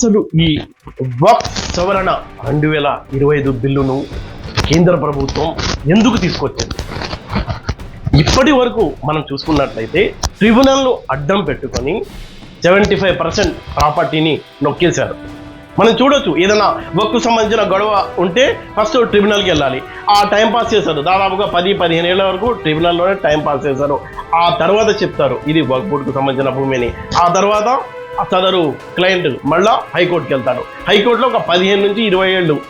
అసలు ఈ వక్ఫ్ సవరణ రెండు వేల ఇరవై ఐదు బిల్లును కేంద్ర ప్రభుత్వం ఎందుకు తీసుకొచ్చింది? ఇప్పటి వరకు మనం చూసుకున్నట్లయితే ట్రిబ్యునల్ను అడ్డం పెట్టుకొని సెవెంటీ ఫైవ్ పర్సెంట్ ప్రాపర్టీని నొక్కేశారు. మనం చూడొచ్చు ఏదైనా వక్కు సంబంధించిన గొడవ ఉంటే ఫస్ట్ ట్రిబ్యునల్కి వెళ్ళాలి. ఆ టైం పాస్ చేశారు. దాదాపుగా పది పదిహేను ఏళ్ళ వరకు ట్రిబ్యునల్లోనే టైం పాస్ చేశారు. ఆ తర్వాత చెప్తారు ఇది వక్ బోర్డుకు సంబంధించిన భూమిని. ఆ తర్వాత సదరు క్లయింట్ మళ్ళా హైకోర్టుకి వెళ్తాడు. హైకోర్టులో ఒక పదిహేను నుంచి ఇరవై ఏళ్ళు.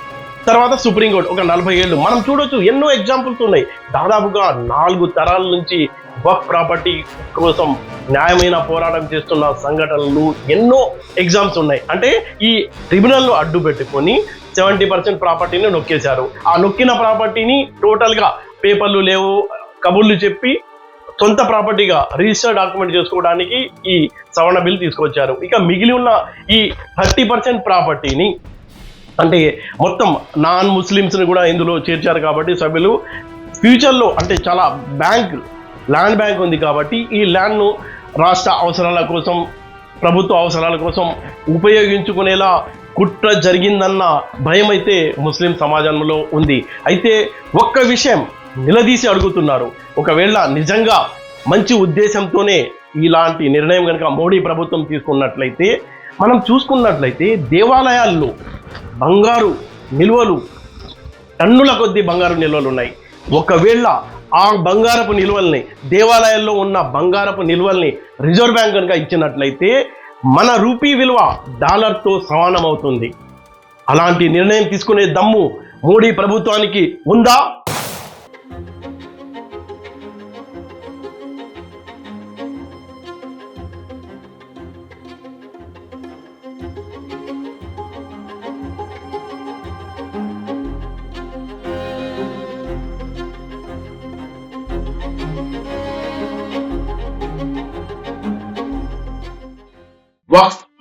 తర్వాత సుప్రీంకోర్టు ఒక నలభై ఏళ్ళు. మనం చూడొచ్చు ఎన్నో ఎగ్జాంపుల్స్ ఉన్నాయి. దాదాపుగా నాలుగు తరాల నుంచి వక్ ప్రాపర్టీ కోసం న్యాయమైన పోరాటం చేస్తున్న సంఘటనలు ఎన్నో ఎగ్జామ్స్ ఉన్నాయి. అంటే ఈ ట్రిబ్యునల్ను అడ్డు పెట్టుకొని సెవెంటీ పర్సెంట్ ప్రాపర్టీని నొక్కేశారు. ఆ నొక్కిన ప్రాపర్టీని టోటల్గా పేపర్లు లేవు కబుర్లు చెప్పి సొంత ప్రాపర్టీగా రిజిస్టర్ డాక్యుమెంట్ చేసుకోవడానికి ఈ సవరణ బిల్ తీసుకొచ్చారు. ఇక మిగిలి ఉన్న ఈ థర్టీ పర్సెంట్ ప్రాపర్టీని అంటే మొత్తం నాన్ ముస్లిమ్స్ని కూడా ఇందులో చేర్చారు కాబట్టి సభ్యులు ఫ్యూచర్లో అంటే చాలా బ్యాంక్ ల్యాండ్ బ్యాంక్ ఉంది కాబట్టి ఈ ల్యాండ్ను రాష్ట్ర అవసరాల కోసం ప్రభుత్వ అవసరాల కోసం ఉపయోగించుకునేలా కుట్ర జరిగిందన్న భయం అయితే ముస్లిం సమాజంలో ఉంది. అయితే ఒక్క విషయం నిలదీసి అడుగుతున్నారు. ఒకవేళ నిజంగా మంచి ఉద్దేశంతోనే ఇలాంటి నిర్ణయం కనుక మోడీ ప్రభుత్వం తీసుకున్నట్లయితే మనం చూసుకున్నట్లయితే దేవాలయాల్లో బంగారు నిల్వలు టన్నుల కొద్దీ బంగారు నిల్వలు ఉన్నాయి. ఒకవేళ ఆ బంగారపు నిల్వల్ని దేవాలయాల్లో ఉన్న బంగారపు నిల్వల్ని రిజర్వ్ బ్యాంక్ కనుక ఇచ్చినట్లయితే మన రూపీ విలువ డాలర్తో సమానం అవుతుంది అలాంటి నిర్ణయం తీసుకునే దమ్ము మోడీ ప్రభుత్వానికి ఉందా?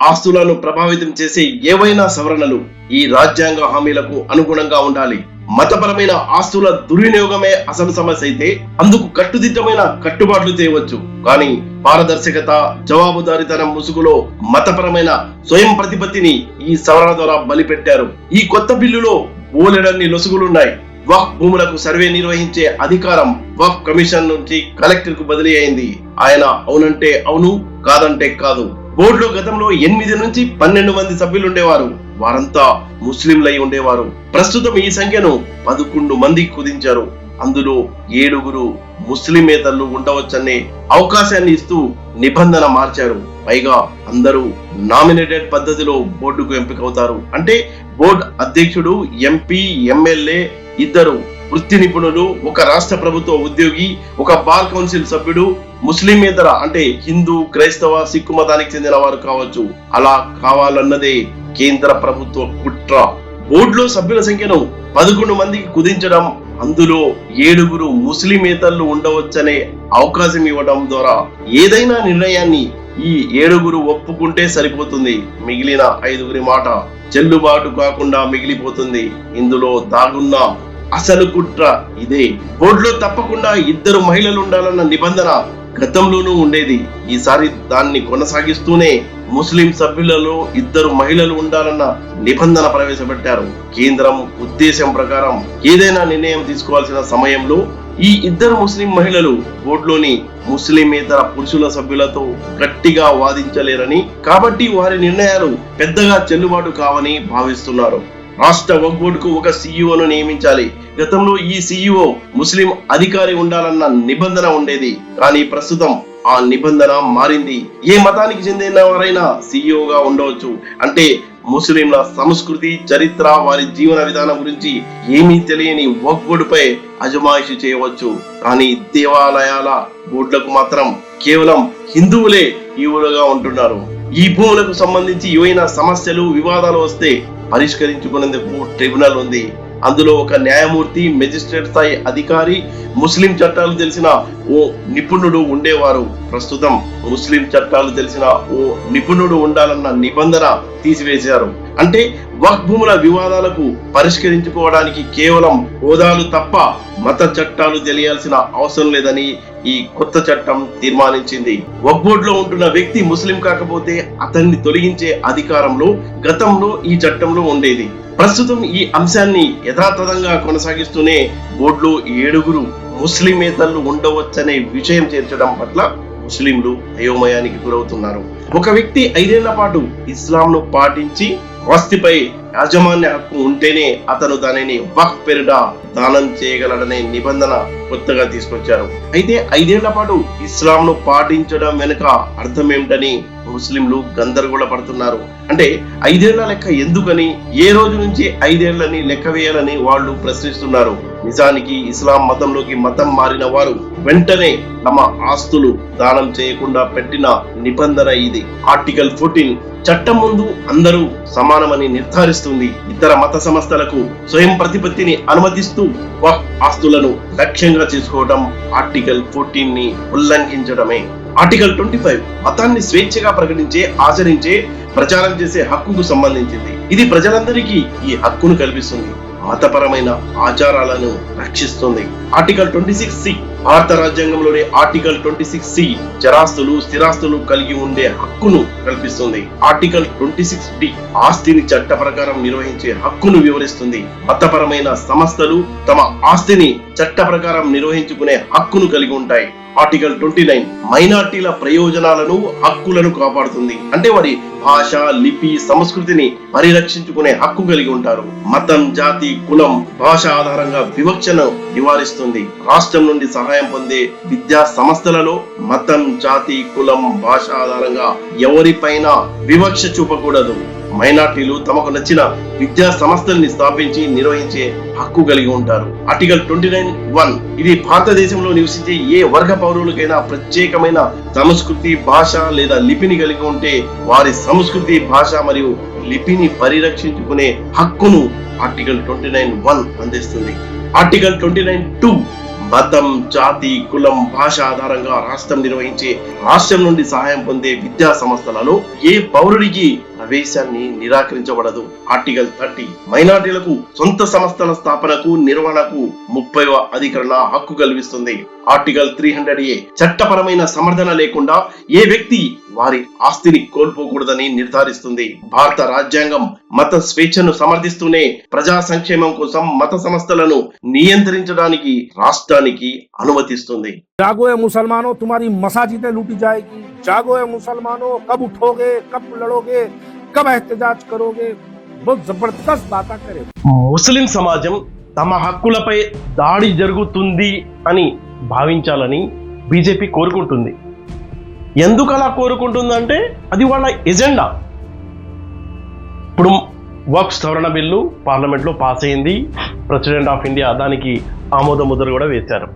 ఆస్తులను ప్రభావితం చేసే ఏవైనా సవరణలు ఈ రాజ్యాంగ హామీలకు అనుగుణంగా ఉండాలి. మతపరమైన ఆస్తుల దుర్వినియోగమే అసలు సమస్య అయితే అందుకు కట్టుదిట్టమైన కట్టుబాట్లు చేయవచ్చు. కానీ పారదర్శకత జవాబుదారితనం ముసుగులో మతపరమైన స్వయం ప్రతిపత్తిని ఈ సవరణ ద్వారా బలిపెట్టారు. ఈ కొత్త బిల్లులో బోలెడన్ని లొసుగులున్నాయి. వక్ భూములకు సర్వే నిర్వహించే అధికారం వక్ కమిషన్ నుంచి కలెక్టర్కు బదిలీ అయింది. ఆయన అవునంటే అవును కాదంటే కాదు. బోర్డులో గతంలో ఎనిమిది నుంచి పన్నెండు మంది సభ్యులు ఉండేవారు వారంతా ముస్లింలై ఉండేవారు. ప్రస్తుతం ఈ సంఖ్యను పదకొండు మంది కుదించారు. అందులో ఏడుగురు ముస్లిమేతరులు ఉండవచ్చనే అవకాశాన్ని ఇస్తూ నిబంధన మార్చారు. పైగా అందరూ నామినేటెడ్ పద్ధతిలో బోర్డుకు ఎంపికవుతారు. అంటే బోర్డు అధ్యక్షుడు ఎంపీ ఎమ్మెల్యే ఇద్దరు వృత్తి నిపుణులు ఒక రాష్ట్ర ప్రభుత్వ ఉద్యోగి ఒక బార్ కౌన్సిల్ సభ్యుడు ముస్లిమేతర అంటే హిందూ క్రైస్తవ సిక్కు మతానికి చెందిన వారు కావచ్చు. అలా కావాలన్నదే కేంద్ర ప్రభుత్వ కుట్ర. బోర్డులో సభ్యుల సంఖ్యను పదకొండు మందికి కుదించడం అందులో ఏడుగురు ముస్లిమేతరులు ఉండవచ్చనే అవకాశం ఇవ్వడం ద్వారా ఏదైనా నిర్ణయాన్ని ఈ ఏడుగురు ఒప్పుకుంటే సరిపోతుంది. మిగిలిన ఐదుగురి మాట చెల్లుబాటు కాకుండా మిగిలిపోతుంది. ఇందులో దాగున్న అసలు కుట్ర ఇదే. బోర్డులో తప్పకుండా ఇద్దరు మహిళలు ఉండాలన్న నిబంధన గతంలోనూ ఉండేది. ఈసారి దాన్ని కొనసాగిస్తూనే ముస్లిం సభ్యులలో ఇద్దరు మహిళలు ఉండాలన్న నిబంధన ప్రవేశపెట్టారు. కేంద్రం ఉద్దేశం ప్రకారం ఏదైనా నిర్ణయం తీసుకోవాల్సిన సమయంలో ఈ ఇద్దరు ముస్లిం మహిళలు బోర్డులోని ముస్లిమేతర పురుషుల సభ్యులతో గట్టిగా వాదించలేరని కాబట్టి వారి నిర్ణయాలు పెద్దగా చెల్లుబాటు కావని భావిస్తున్నారు. రాష్ట్ర వక్ బోర్డుకు ఒక సీఈఓను నియమించాలి. గతంలో ఈ సీఈఓ ముస్లిం అధికారి ఉండాలన్న నిబంధన ఉండేది. కానీ ప్రస్తుతం ఆ నిబంధన మారింది. ఏ మతానికి చెందిన వారైనా సీఈఓగా ఉండవచ్చు. అంటే ముస్లింల సంస్కృతి చరిత్ర వారి జీవన విధానం గురించి ఏమీ తెలియని వక్ బోర్డుపై అజమాయిషి చేయవచ్చు. కానీ దేవాలయాల బోర్డులకు మాత్రం కేవలం హిందువులే ఈవులుగా ఉంటున్నారు. ఈ భూములకు సంబంధించి ఏవైనా సమస్యలు వివాదాలు వస్తే పరిష్కరించుకునేందుకు ట్రిబ్యునల్ ఉంది. అందులో ఒక న్యాయమూర్తి మెజిస్ట్రేట్ స్థాయి అధికారి ముస్లిం చట్టాలు తెలిసిన ఓ నిపుణుడు ఉండేవారు. ప్రస్తుతం ముస్లిం చట్టాలు తెలిసిన ఓ నిపుణుడు ఉండాలన్న నిబంధన తీసివేశారు. అంటే వక్ భూముల వివాదాలకు పరిష్కరించుకోవడానికి కేవలం హోదాలు తప్ప మత చట్టాలు తెలియాల్సిన అవసరం లేదని ఈ కొత్త చట్టం తీర్మానించింది. వక్ బోర్డులో ఉంటున్న వ్యక్తి ముస్లిం కాకపోతే అతన్ని తొలగించే అధికారంలో గతంలో ఈ చట్టంలో ఉండేది. ప్రస్తుతం ఈ అంశాన్ని యథాతథంగా కొనసాగిస్తూనే బోర్డులో ఏడుగురు ముస్లిమేతరులు ఉండవచ్చనే విషయం చేర్చడం పట్ల ముస్లింలు అయోమయానికి గురవుతున్నారు. ఒక వ్యక్తి ఐదేళ్ళ పాటు ఇస్లాంను పాటించి ఆస్తిపై యాజమాన్య హక్కు ఉంటేనే అతను దానిని వక్ పేరిట దానం చేయగలడనే నిబంధన కొత్తగా తీసుకొచ్చారు. అయితే ఐదేళ్ళ పాటు ఇస్లాంను పాటించడం వెనుక అర్థం ఏమిటని ముస్లింలు గందరగోళ పడుతున్నారు అంటే ఐదేళ్ళ లెక్క ఎందుకని ఏ రోజు నుంచి ఐదేళ్ళని లెక్క వేయాలని వాళ్ళు ప్రశ్నిస్తున్నారు. నిజానికి ఇస్లాం మతంలోకి మతం మారిన వారు వెంటనే తమ ఆస్తులు దానం చేయకుండా పెట్టిన నిబంధన ఇది. ఆర్టికల్ ఫోర్టీన్ చట్టం ముందు అందరూ సమా సమానమని నిర్ధారిస్తుంది. ఇతర మత సంస్థలకు స్వయం ప్రతిపత్తిని అనుమతిస్తూ వక్ ఆస్తులను లక్ష్యంగా చేసుకోవడం ఆర్టికల్ ఫోర్టీన్ని ఉల్లంఘించడమే. ఆర్టికల్ ట్వంటీ ఫైవ్ మతాన్ని స్వేచ్ఛగా ప్రకటించే ఆచరించే ప్రచారం చేసే హక్కుకు సంబంధించింది. ఇది ప్రజలందరికీ ఈ హక్కును కల్పిస్తుంది. మతపరమైన ఆచారాలను రక్షిస్తుంది. ఆర్టికల్ ట్వంటీ సిక్స్ సి భారత రాజ్యాంగంలోని ఆర్టికల్ ట్వంటీ సిక్స్ సి చరాస్తులు స్థిరాస్తులు కలిగి ఉండే హక్కును కల్పిస్తుంది. ఆర్టికల్ ట్వంటీ సిక్స్ డి ఆస్తిని చట్ట ప్రకారం నిర్వహించే హక్కును వివరిస్తుంది. మతపరమైన సంస్థలు తమ ఆస్తిని చట్ట ప్రకారం నిర్వహించుకునే హక్కును కలిగి ఉంటాయి. ఆర్టికల్ ట్వంటీ నైన్ మైనార్టీల ప్రయోజనాలను హక్కులను కాపాడుతుంది. అంటే వారి భాష లిపి సంస్కృతిని పరిరక్షించుకునే హక్కు కలిగి ఉంటారు. మతం జాతి కులం భాష ఆధారంగా వివక్షను నివారిస్తుంది. రాష్ట్రం నుండి సహాయం పొందే విద్యా సంస్థలలో మతం జాతి కులం భాష ఆధారంగా ఎవరిపైన వివక్ష చూపకూడదు. మైనార్టీలు తమకు నచ్చిన విద్యా సంస్థల్ని స్థాపించి నిర్వహించే హక్కు కలిగి ఉంటారు. ఆర్టికల్ ట్వంటీ నైన్ వన్ ఇది భారతదేశంలో నివసించే ఏ వర్గ పౌరులకైనా ప్రత్యేకమైన సంస్కృతి భాష లేదా లిపిని కలిగి ఉంటే వారి సంస్కృతి భాష మరియు లిపిని పరిరక్షించుకునే హక్కును ఆర్టికల్ ట్వంటీ నైన్ వన్ అందిస్తుంది. ఆర్టికల్ ట్వంటీ నైన్ టూ మతం జాతి కులం భాష ఆధారంగా రాష్ట్రం నిర్వహించే రాష్ట్రం నుండి సహాయం పొందే విద్యా సంస్థలలో ఏ పౌరుడికి ప్రవేశాన్ని నిరాకరించబడదు. ఆర్టికల్ థర్టీ మైనార్టీలకు సొంత సంస్థల స్థాపనకు నిర్వహణకు ముప్పైవ అధికరణ హక్కు కల్పిస్తుంది. ఆర్టికల్ త్రీ హండ్రెడ్ ఏ చట్టపరమైన సమర్థన లేకుండా ఏ వ్యక్తి వారి ఆస్తిని కోల్పోకూడదని నిర్ధారిస్తుంది భారత రాజ్యాంగం మత స్వేచ్ఛను సమర్థిస్తూనే ప్రజా సంక్షేమం కోసం మత సంస్థలను నియంత్రించడానికి రాష్ట్రానికి అనుమతిస్తుంది जागो है मुसलमानों तुम्हारी मसाजिदें लूटी जाएगी जागो है मुसलमानों कब उठोगे कब लड़ोगे कब एहतजाज करोगे बहुत जबरदस्त बात करे ముస్లిం సమాజం తమ హక్కులపై దాడి జరుగుతుంది అని భావించాలని బీజేపీ కోరుకుంటుంది ఎందుకు అలా కోరుకుంటుందంటే అది వాళ్ళ ఎజెండా. ఇప్పుడు వర్క్ సవరణ బిల్లు పార్లమెంట్లో పాస్ అయింది. ప్రెసిడెంట్ ఆఫ్ ఇండియా దానికి ఆమోద ముద్ర కూడా వేశారు.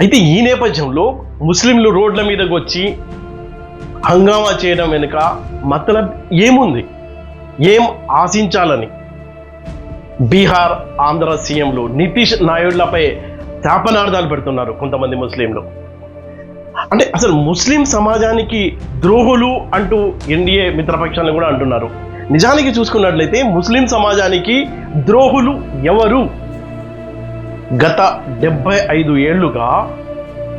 అయితే ఈ నేపథ్యంలో ముస్లింలు రోడ్ల మీదకి వచ్చి హంగామా చేయడం వెనుక మతలబ్ ఏముంది? ఏం ఆశించాలని? బీహార్ ఆంధ్ర సీఎంలు నితీష్ నాయుడులపై శాపనార్థాలు పెడుతున్నారు కొంతమంది ముస్లింలు. అంటే అసలు ముస్లిం సమాజానికి ద్రోహులు అంటూ ఎన్డీఏ మిత్రపక్షాలను కూడా అంటున్నారు. నిజానికి చూసుకున్నట్లయితే ముస్లిం సమాజానికి ద్రోహులు ఎవరు? గత డెబ్బై ఐదు ఏళ్ళుగా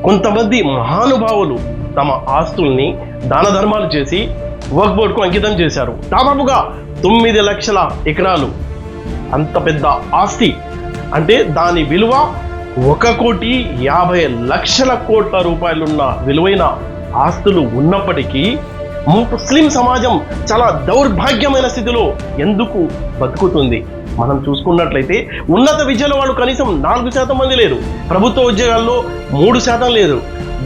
కొంతమంది మహానుభావులు తమ ఆస్తుల్ని దాన ధర్మాలు చేసి వర్క్ బోర్డ్కు అంకితం చేశారు. దాదాపుగా తొమ్మిది లక్షల ఎకరాలు. అంత పెద్ద ఆస్తి. అంటే దాని విలువ ఒక కోటి యాభై లక్షల కోట్ల రూపాయలున్న విలువైన ఆస్తులు ఉన్నప్పటికీ ముస్లిం సమాజం చాలా దౌర్భాగ్యమైన స్థితిలో ఎందుకు బతుకుతుంది? మనం చూసుకున్నట్లయితే ఉన్నత విద్యలో వాళ్ళు కనీసం నాలుగు శాతం మంది లేరు. ప్రభుత్వ ఉద్యోగాల్లో మూడు శాతం లేరు.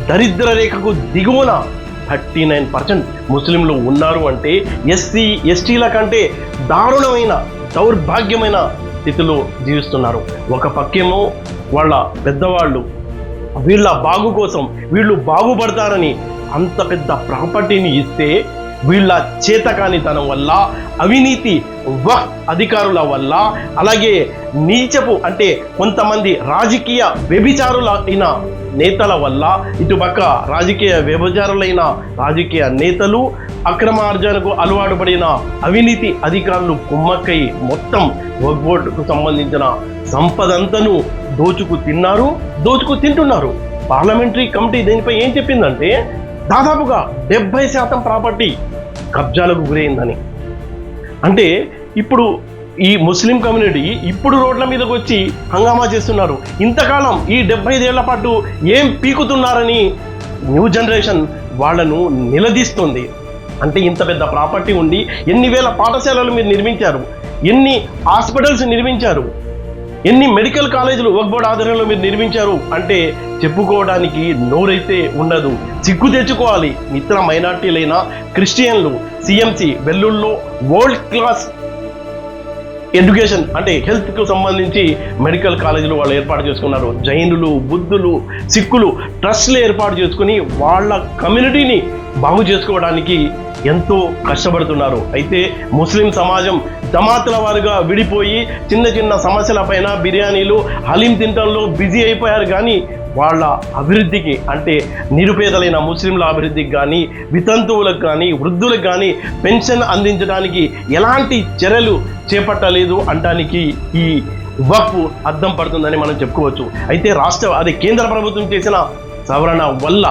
దరిద్ర రేఖకు దిగువన థర్టీ నైన్ పర్సెంట్ ముస్లింలు ఉన్నారు అంటే ఎస్సీ ఎస్టీల కంటే దారుణమైన దౌర్భాగ్యమైన స్థితిలో జీవిస్తున్నారు. ఒక పక్కేమో వాళ్ళ పెద్దవాళ్ళు వీళ్ళ బాగు కోసం వీళ్ళు బాగుపడతారని అంత పెద్ద ప్రాపర్టీని ఇస్తే వీళ్ళ చేతకానితనం వల్ల అవినీతి వ అధికారుల వల్ల అలాగే నీచపు అంటే కొంతమంది రాజకీయ వ్యభిచారులైన నేతల వల్ల ఇటుపక్క రాజకీయ వ్యభిచారులైన రాజకీయ నేతలు అక్రమార్జనకు అలవాటు పడిన అవినీతి అధికారులు కుమ్మక్కై మొత్తం వక్ఫ్ బోర్డుకు సంబంధించిన సంపదంతను దోచుకు తిన్నారు దోచుకు తింటున్నారు. పార్లమెంటరీ కమిటీ దీనిపై ఏం చెప్పిందంటే దాదాపుగా డెబ్బై శాతం ప్రాపర్టీ కబ్జాలకు గురైందని. అంటే ఇప్పుడు ఈ ముస్లిం కమ్యూనిటీ ఇప్పుడు రోడ్ల మీదకి వచ్చి హంగామా చేస్తున్నారు. ఇంతకాలం ఈ డెబ్బై ఐదేళ్ళ పాటు ఏం పీకుతున్నారని న్యూ జనరేషన్ వాళ్ళను నిలదీస్తుంది. అంటే ఇంత పెద్ద ప్రాపర్టీ ఉండి ఎన్ని వేల పాఠశాలలు మీరు నిర్మించారు? ఎన్ని హాస్పిటల్స్ నిర్మించారు? ఎన్ని మెడికల్ కాలేజీలు వక్ బోర్డ్ ఆధ్వర్యంలో మీరు నిర్మించారు? అంటే చెప్పుకోవడానికి నోరైతే ఉండదు. సిగ్గు తెచ్చుకోవాలి. మిత్ర మైనార్టీలైన క్రిస్టియన్లు సిఎంసి వెల్లుల్లో వరల్డ్ క్లాస్ ఎడ్యుకేషన్ అంటే హెల్త్కు సంబంధించి మెడికల్ కాలేజీలు వాళ్ళు ఏర్పాటు చేసుకున్నారు. జైనులు బుద్ధులు సిక్కులు ట్రస్ట్లు ఏర్పాటు చేసుకుని వాళ్ళ కమ్యూనిటీని బాగు చేసుకోవడానికి ఎంతో కష్టపడుతున్నారు. అయితే ముస్లిం సమాజం జమాతుల వారుగా విడిపోయి చిన్న చిన్న సమస్యల పైన బిర్యానీలు హలీం తింటంలో బిజీ అయిపోయారు. కానీ వాళ్ళ అభివృద్ధికి అంటే నిరుపేదలైన ముస్లింల అభివృద్ధికి కానీ వితంతువులకు కానీ వృద్ధులకు కానీ పెన్షన్ అందించడానికి ఎలాంటి చర్యలు చేపట్టలేదు అంటానికి ఈ వక్ఫ్ అద్దం పడుతుందని మనం చెప్పుకోవచ్చు. అయితే రాష్ట్ర అదే కేంద్ర ప్రభుత్వం చేసిన సవరణ వల్ల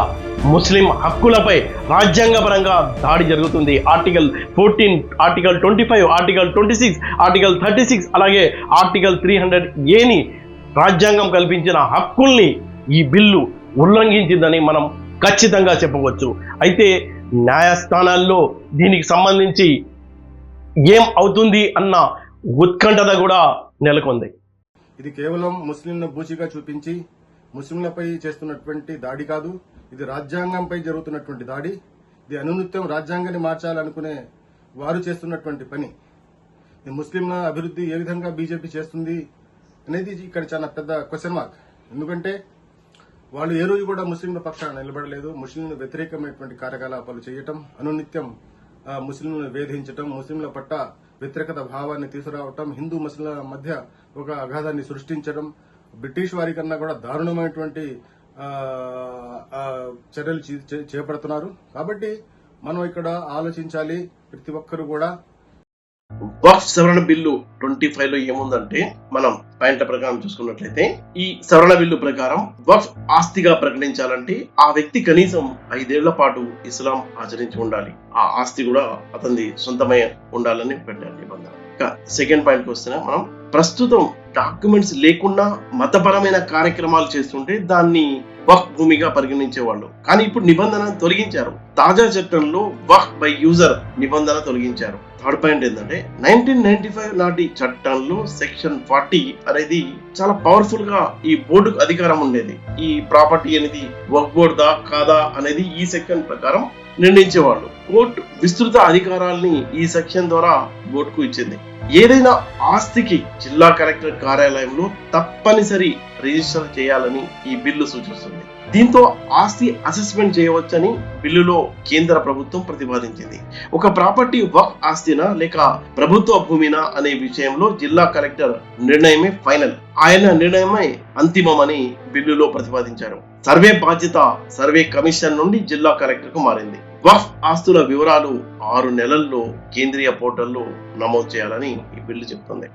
ముస్లిం హక్కులపై రాజ్యాంగపరంగా దాడి జరుగుతుంది. Article fourteen article twenty five article twenty six article thirty six అలాగే ఆర్టికల్ త్రీ హండ్రెడ్ ఏని రాజ్యాంగం కల్పించిన హక్కుల్ని ఈ బిల్లు ఉల్లంఘించిందని మనం ఖచ్చితంగా చెప్పవచ్చు. అయితే న్యాయస్థానాల్లో దీనికి సంబంధించి ఏం అవుతుంది అన్న ఉత్కంఠత కూడా నెలకొంది. ఇది కేవలం ముస్లింలను బూచిగా చూపించి ముస్లింలపై చేస్తున్నటువంటి దాడి కాదు ఇది రాజ్యాంగంపై జరుగుతున్నటువంటి దాడి. ఇది అనునిత్యం రాజ్యాంగాన్ని మార్చాలనుకునే వారు చేస్తున్నటువంటి పని. ఈ ముస్లింల అభివృద్ధి ఏ విధంగా బీజేపీ చేస్తుంది అనేది ఇక్కడ చాలా పెద్ద క్వశ్చన్ మార్క్ ఎందుకంటే వాళ్ళు ఏ రోజు కూడా ముస్లింల పక్షాన నిలబడలేదు. ముస్లింల వ్యతిరేకమైనటువంటి కార్యకలాపాలు చేయటం అనునిత్యం ముస్లింలను వేధించటం ముస్లింల పట్ల వ్యతిరేకత భావాన్ని తీసుకురావటం హిందూ ముస్లింల మధ్య ఒక అగాధాన్ని సృష్టించడం బ్రిటిష్ వారి కన్నా కూడా దారుణమైనటువంటి చర్యలు చే- చేపడుతున్నారు. కాబట్టి మనం ఇక్కడ ఆలోచించాలి ప్రతి ఒక్కరు కూడా. వక్ఫ్ సవరణ బిల్లు ట్వంటీ ఫైవ్లో ఏముందంటే మనం పాయింట్ల ప్రకారం చూసుకున్నట్లయితే ఈ సవరణ బిల్లు ప్రకారం వక్ఫ్ ఆస్తిగా ప్రకటించాలంటే ఆ వ్యక్తి కనీసం ఐదేళ్ళ పాటు ఇస్లాం ఆచరించి ఉండాలి. ఆ ఆస్తి కూడా అతని సొంతమై ఉండాలని పెట్టారు నిబంధన. యొక్క సెకండ్ పాయింట్ వస్తున్నా. మనం ప్రస్తుతం డాక్యుమెంట్స్ లేకుండా మతపరమైన కార్యక్రమాలు చేస్తుంటే దాన్ని వక్ భూమిగా పరిగణించేవాళ్ళు. కానీ ఇప్పుడు నిబంధన తొలగించారు. తాజా చట్టంలో వక్ బై యూజర్ నిబంధన తొలగించారు. థర్డ్ పాయింట్ ఏంటంటే నైన్టీన్ నైన్టీ ఫైవ్ నాటి చట్టంలో సెక్షన్ ఫార్టీ అనేది చాలా పవర్ఫుల్గా ఈ బోర్డుకు అధికారం ఉండేది. ఈ ప్రాపర్టీ అనేది వక్ బోర్డ్ దా కాదా అనేది ఈ సెక్షన్ ప్రకారం నిర్ణయించేవాళ్ళు. కోర్టు విస్తృత అధికారాల్ని ఈ సెక్షన్ ద్వారా బోర్డుకు ఇచ్చింది. ఏదైనా ఆస్తికి జిల్లా కలెక్టర్ కార్యాలయంలో తప్పనిసరి రిజిస్టర్ చేయాలని ఈ బిల్లు సూచిస్తుంది. దీంతో ఆస్తి అసెస్మెంట్ చేయవచ్చని బిల్లులో కేంద్ర ప్రభుత్వం ప్రతిపాదించింది. ఒక ప్రాపర్టీ వక్ ఆస్తినా లేక ప్రభుత్వ భూమినా అనే విషయంలో జిల్లా కలెక్టర్ నిర్ణయమే ఫైనల్. ఆయన నిర్ణయమే అంతిమమని బిల్లులో ప్రతిపాదించారు. సర్వే బాధ్యత సర్వే కమిషన్ నుండి జిల్లా కలెక్టర్కు మారింది. వఫ్ ఆస్తుల వివరాలు ఆరు నెలల్లో కేంద్రీయ పోర్టల్లో నమోదు చేయాలని ఈ బిల్లు చెప్తుంది.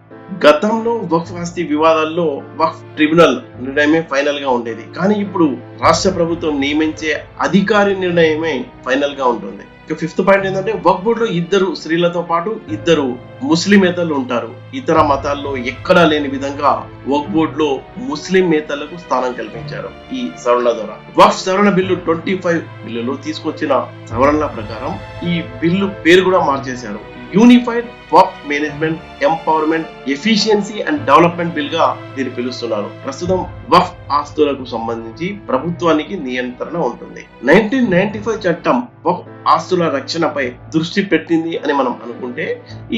గతంలో వక్ఫ్ ఆస్తి వివాదాల్లో వక్ఫ్ ట్రిబ్యునల్ నిర్ణయమే ఫైనల్గా ఉండేది. కానీ ఇప్పుడు రాష్ట్ర ప్రభుత్వం నియమించే అధికారి నిర్ణయమే ఫైనల్గా ఉంటుంది. ఫిఫ్త్ పాయింట్ ఏంటంటే వక్ఫ్లో ఇద్దరు స్త్రీలతో పాటు ఇద్దరు ముస్లిమేతలు ఉంటారు. ఇతర మతాల్లో ఎక్కడా లేని విధంగా వక్ఫ్లో ముస్లిం నేతలకు స్థానం కల్పించారు ఈ సవరణ ద్వారా. వక్ఫ్ సవరణ బిల్లు ట్వంటీ ఫైవ్ బిల్లులో తీసుకొచ్చిన సవరణల ప్రకారం ఈ బిల్లు పేరు కూడా మార్చేశారు. Unified work management empowerment efficiency and development బిల్గా దీన్ని పిలుస్తున్నారు. ప్రస్తుతం వఫ్ ఆస్తులకు సంబంధించి ప్రభుత్వానికి నియంత్రణ ఉంటుంది. నైన్టీన్ నైన్టీ ఫైవ్ చట్టం వఫ్ ఆస్తుల రక్షణపై దృష్టి పెట్టింది అని మనం అనుకుంటే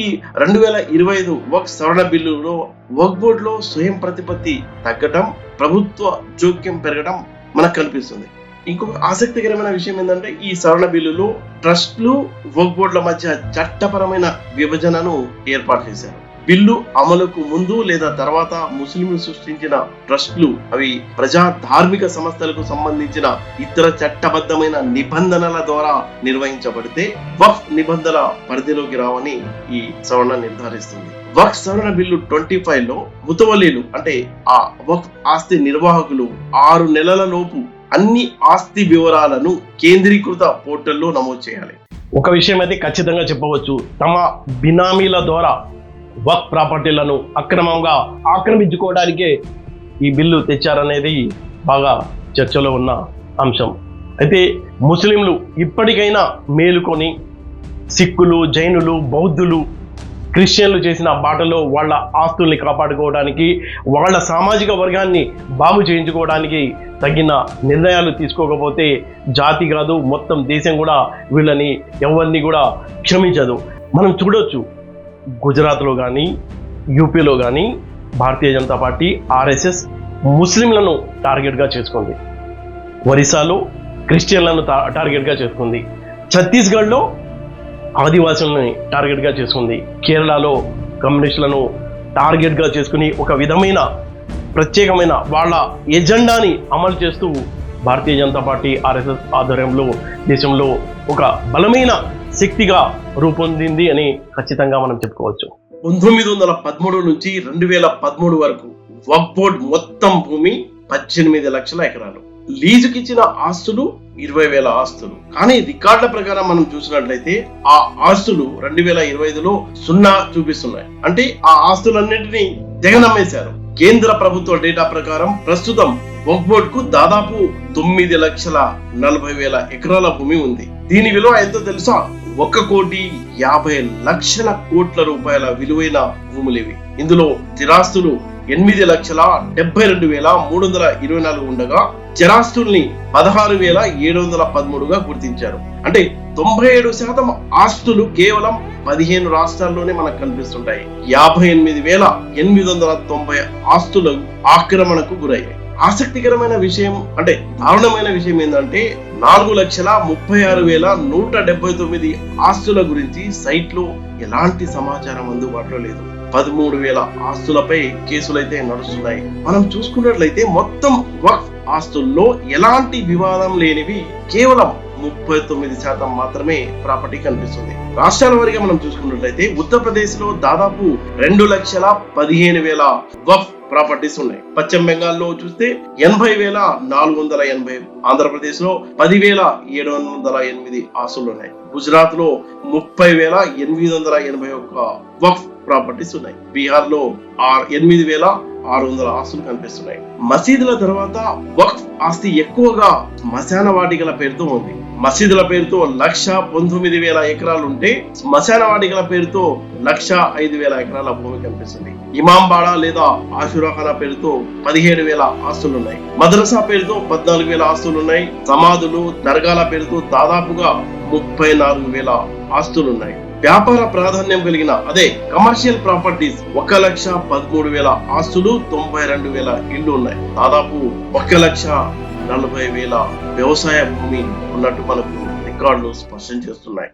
ఈ రెండు వేల ఇరవై ఐదు వక్ సవరణ బిల్లులో వక్ బోర్డులో స్వయం ప్రతిపత్తి తగ్గటం ప్రభుత్వ జోక్యం పెరగడం మనకు కనిపిస్తుంది. ఇంకొక ఆసక్తికరమైన విషయం ఏంటంటే ఈ సవరణ బిల్లులో ట్రస్ట్లు వర్క్ బోర్డుల మధ్య చట్టపరమైన విభజనను ఏర్పాటు చేశారు. బిల్లు అమలుకు ముందు లేదా తర్వాత ముస్లింలు సృష్టించిన ట్రస్ట్లు అవి ప్రజా ధార్మిక సంస్థలకు సంబంధించిన ఇతర చట్టబద్ధమైన నిబంధనల ద్వారా నిర్వహించబడితే వక్ఫ్ నిబంధనల పరిధిలోకి రావని ఈ సవరణ నిర్ధారిస్తుంది. వక్ఫ్ సవరణ బిల్లు ట్వంటీ ఫైవ్లో ముతవలీలు అంటే ఆ వక్ఫ్ ఆస్తి నిర్వాహకులు ఆరు నెలల లోపు అన్ని ఆస్తి వివరాలను కేంద్రీకృత పోర్టల్లో నమోదు చేయాలి. ఒక విషయం అయితే ఖచ్చితంగా చెప్పవచ్చు. తమ బినామీల ద్వారా వర్క్ ప్రాపర్టీలను అక్రమంగా ఆక్రమించుకోవడానికే ఈ బిల్లు తెచ్చారనేది బాగా చర్చలో ఉన్న అంశం. అయితే ముస్లింలు ఇప్పటికైనా మేలుకొని సిక్కులు జైనులు బౌద్ధులు క్రిస్టియన్లు చేసిన బాటలో వాళ్ళ ఆస్తుల్ని కాపాడుకోవడానికి వాళ్ళ సామాజిక వర్గాన్ని బాగు చేయించుకోవడానికి తగిన నిర్ణయాలు తీసుకోకపోతే జాతి కాదు మొత్తం దేశం కూడా వీళ్ళని ఎవరిని కూడా క్షమించదు. మనం చూడొచ్చు గుజరాత్లో కానీ యూపీలో కానీ భారతీయ జనతా పార్టీ ఆర్ఎస్ఎస్ ముస్లింలను టార్గెట్గా చేసుకుంది. ఒరిస్సాలో క్రిస్టియన్లను టార్గెట్గా చేసుకుంది. ఛత్తీస్గఢ్లో ఆదివాసులని టార్గెట్గా చేసుకుంది. కేరళలో కమ్యూనిస్టులను టార్గెట్గా చేసుకుని ఒక విధమైన ప్రత్యేకమైన వాళ్ళ ఎజెండాని అమలు చేస్తూ భారతీయ జనతా పార్టీ ఆర్ఎస్ఎస్ ఆధ్వర్యంలో దేశంలో ఒక బలమైన శక్తిగా రూపొందింది అని ఖచ్చితంగా మనం చెప్పుకోవచ్చు. పంతొమ్మిది వందల పదమూడు నుంచి రెండు వేల పదమూడు వరకు వక్ బోర్డ్ మొత్తం భూమి పద్దెనిమిది లక్షల ఎకరాలు. లీజుకిచ్చిన ఆస్తులు ఇరవై వేల ఆస్తులు. కానీ రికార్డుల ప్రకారం మనం చూసినట్లయితే ఆ ఆస్తులు రెండు వేల ఇరవై ఐదులో సున్నా చూపిస్తున్నాయి. అంటే ఆ ఆస్తులన్నింటినీ జగనమ్మేశారు కేంద్ర ప్రభుత్వ డేటా ప్రకారం ప్రస్తుతం వక్కు దాదాపు తొమ్మిది లక్షల నలభై వేల ఎకరాల భూమి ఉంది. దీని విలువ ఎంతో తెలుసా? ఒక కోటి యాభై లక్షల కోట్ల రూపాయల విలువైన భూములు ఇవి. ఇందులో స్థిరాస్తులు ఎనిమిది లక్షల డెబ్బై రెండు వేల మూడు వందల ఇరవై నాలుగు ఉండగా జరాస్తుల్ని పదహారు వేల ఏడు వందల పదమూడుగా గుర్తించారు. అంటే తొంభై ఏడు శాతం ఆస్తులు కేవలం పదిహేను రాష్ట్రాల్లోనే మనకు కనిపిస్తుంటాయి. యాభై ఎనిమిది వేల ఎనిమిది వందల తొంభై ఆస్తులు ఆక్రమణకు గురయ్యాయి. ఆసక్తికరమైన విషయం అంటే దారుణమైన విషయం ఏంటంటే నాలుగు లక్షల ముప్పై ఆరు వేల నూట డెబ్బై తొమ్మిది ఆస్తుల గురించి సైట్లో ఎలాంటి సమాచారం అందుబాటులో లేదు. పదమూడు వేల ఆస్తులపై కేసులైతే నడుస్తున్నాయి. మనం చూసుకున్నట్లయితే మొత్తం వక్ఫ్ ఆస్తుల్లో ఎలాంటి వివాదం లేనివి కేవలం ముప్పై తొమ్మిది శాతం మాత్రమే ప్రాపర్టీ కనిపిస్తుంది. రాష్ట్రాల వారీగా మనం చూసుకున్నట్లయితే ఉత్తరప్రదేశ్లో దాదాపు రెండు లక్షల పదిహేను వేల వఫ్ ప్రాపర్టీస్ ఉన్నాయి. పశ్చిమ బెంగాల్లో చూస్తే ఎనభై వేల నాలుగు వందల ఎనభై ఆంధ్రప్రదేశ్లో పదివేల ఏడు వందల ఎనిమిది ఆస్తులు ఉన్నాయి. గుజరాత్లో ముప్పై వేల ఎనిమిది వందల ఎనభై ఒక్క వఫ్ ప్రాపర్టీస్ ఉన్నాయి. బీహార్లో ఎనిమిది వేల ఆరు వందల ఆస్తులు కనిపిస్తున్నాయి. మసీదుల తర్వాత వక్ఫ్ ఆస్తి ఎక్కువగా శ్మశాన వాటికల పేరుతో ఉంది. మసీదుల పేరుతో లక్ష పంతొమ్మిది వేల ఎకరాలు ఉంటే శ్మశాన వాటికల పేరుతో లక్ష ఐదు వేల ఎకరాల భూమి కనిపిస్తుంది. ఇమాంబాడా లేదా ఆశురాఖానా పేరుతో పదిహేడు వేల ఆస్తులు ఉన్నాయి. మద్రసా పేరుతో పద్నాలుగు వేల ఆస్తులు ఉన్నాయి. సమాధులు దర్గాల పేరుతో దాదాపుగా ముప్పై నాలుగు వేల ఆస్తులు ఉన్నాయి. వ్యాపార ప్రాధాన్యం కలిగిన అదే కమర్షియల్ ప్రాపర్టీస్ ఒక లక్ష పదమూడు వేల ఆస్తులు తొంభై రెండు వేల ఇళ్ళు ఉన్నాయి. దాదాపు ఒక లక్ష నలభై వేల వ్యవసాయ భూమి ఉన్నట్టు మనకు రికార్డులు స్పష్టం చేస్తున్నాయి.